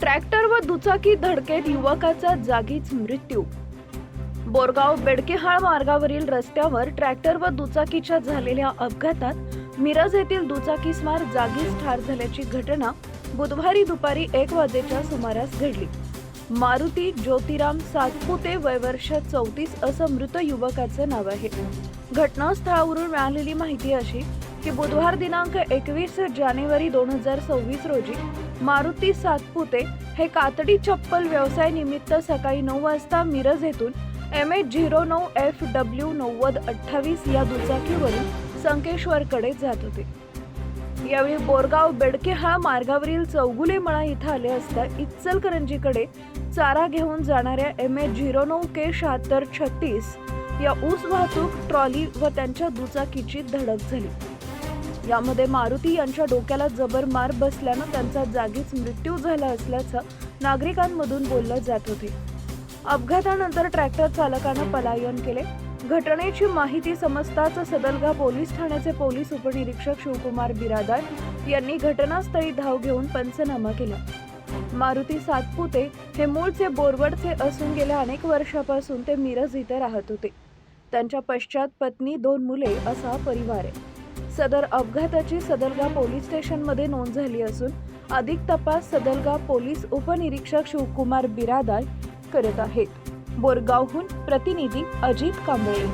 Tractor व दुचाकी धडकेत युवकाचा जागीच मृत्यू. बोरगाव बेडकेहाळ मार्गावरील रस्त्यावर ट्रॅक्टर व दुचाकीच्या झालेल्या अपघातात मिरज येथील दुचाकीस्वार जागीच ठार झाल्याची घटना बुधवारी दुपारी एक वाजेच्या सुमारास घडली. मारुती ज्योतिराम सातपुते वयवर्ष चौतीस असं मृत युवकाचं नाव आहे. घटनास्थळावरून मिळालेली माहिती अशी की बुधवार दिनांक एकवीस जानेवारी दोन हजार सव्वीस रोजी मारुती सातपुते हे कातडी चप्पल व्यवसाय निमित्त सकाळी नऊ वाजता मिरज येथून एम एच झिरो नऊ एफ डब्ल्यू नव्वद अठ्ठावीस या दुचाकीवरून संकेश्वरकडे जात होते. यावेळी बोरगाव बेडके हा मार्गावरील चौगुले मळा इथं आले असता इचलकरंजीकडे चारा घेऊन जाणाऱ्या एम एच झिरो नऊ के शहात्तर छत्तीस या ऊस वाहतूक ट्रॉली व त्यांच्या दुचाकीची धडक झाली. यामध्ये मारुती यांच्या डोक्याला जबर मार बसल्यानं त्यांचा जागीच मृत्यू झाला असल्याचं नागरिकांमधून बोललं जात होते. अपघातानंतर ट्रॅक्टर चालकानं पलायन केले. घटनेची माहिती समजताच सदलगा पोलीस ठाण्याचे पोलीस उपनिरीक्षक शिवकुमार बिरादार यांनी घटनास्थळी धाव घेऊन पंचनामा केला. मारुती सातपुते हे मूळचे बोरवडचे असून गेल्या अनेक वर्षापासून ते मिरज इथे राहत होते. त्यांच्या पश्चात पत्नी दोन मुले असा परिवार आहे. सदर अपघाताची सदलगा पोलीस स्टेशनमध्ये नोंद झाली असून अधिक तपास सदलगा पोलीस उपनिरीक्षक शिवकुमार बिरादार करत आहेत. बोरगावहून प्रतिनिधी अजित कांबळे.